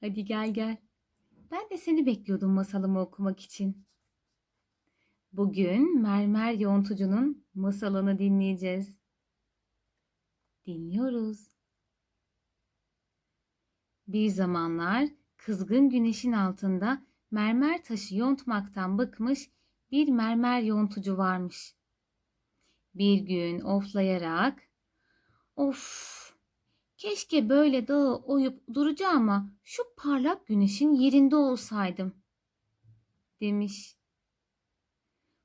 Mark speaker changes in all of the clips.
Speaker 1: Hadi gel gel. Ben de seni bekliyordum masalımı okumak için. Bugün Mermer Yontucu'nun masalını dinleyeceğiz. Dinliyoruz. Bir zamanlar kızgın güneşin altında mermer taşı yontmaktan bıkmış bir mermer yontucu varmış. Bir gün oflayarak Of! Keşke böyle dağı oyup duracağıma şu parlak güneşin yerinde olsaydım demiş.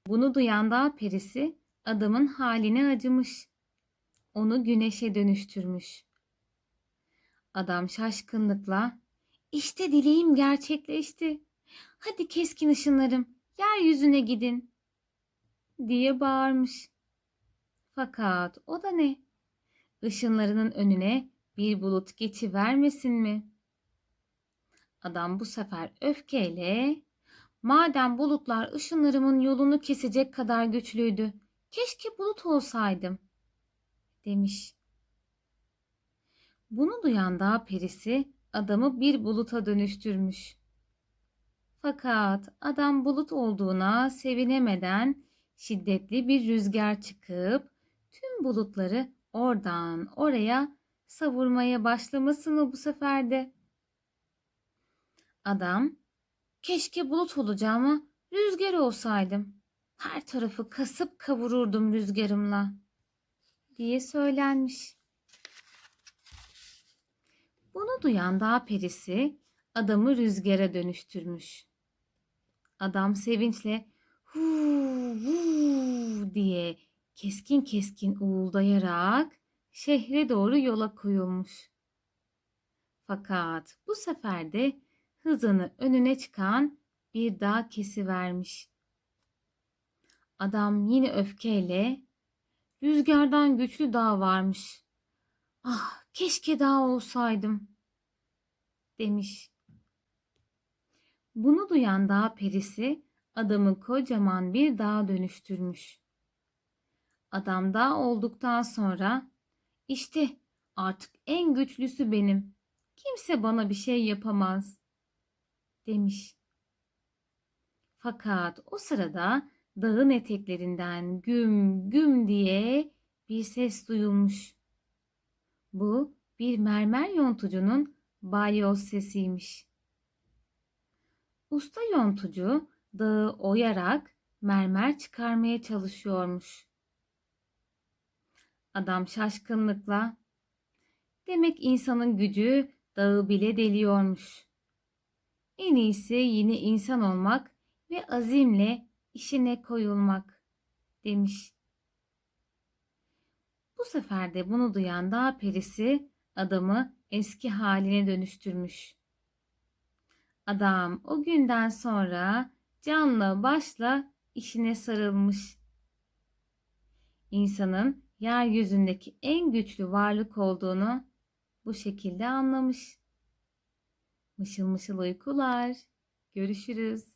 Speaker 1: Bunu duyan dağ perisi adamın haline acımış. Onu güneşe dönüştürmüş. Adam şaşkınlıkla işte dileğim gerçekleşti. Hadi keskin ışınlarım yeryüzüne gidin diye bağırmış. Fakat o da ne? Işınlarının önüne bir bulut geçivermesin mi? Adam bu sefer öfkeyle madem bulutlar ışınlarımın yolunu kesecek kadar güçlüydü keşke bulut olsaydım demiş. Bunu duyan dağ perisi adamı bir buluta dönüştürmüş. Fakat adam bulut olduğuna sevinemeden şiddetli bir rüzgar çıkıp tüm bulutları oradan oraya savurmaya başlamasın mı bu sefer de? Adam, keşke bulut olacağıma rüzgar olsaydım. Her tarafı kasıp kavururdum rüzgarımla diye söylenmiş. Bunu duyan dağ perisi adamı rüzgara dönüştürmüş. Adam sevinçle hu hu diye keskin keskin uğuldayarak şehre doğru yola koyulmuş. Fakat bu sefer de hızını önüne çıkan bir dağ kesivermiş. Adam yine öfkeyle rüzgardan güçlü dağ varmış. Ah keşke dağ olsaydım demiş. Bunu duyan dağ perisi adamı kocaman bir dağa dönüştürmüş. Adam dağ olduktan sonra işte artık en güçlüsü benim. Kimse bana bir şey yapamaz demiş. Fakat o sırada dağın eteklerinden güm güm diye bir ses duyulmuş. Bu bir mermer yontucunun balyoz sesiymiş. Usta yontucu dağı oyarak mermer çıkarmaya çalışıyormuş. Adam şaşkınlıkla demek insanın gücü dağı bile deliyormuş. En iyisi yine insan olmak ve azimle işine koyulmak demiş. Bu sefer de bunu duyan dağ perisi adamı eski haline dönüştürmüş. Adam o günden sonra canla başla işine sarılmış. İnsanın yeryüzündeki en güçlü varlık olduğunu bu şekilde anlamış. Mışıl mışıl uykular. Görüşürüz.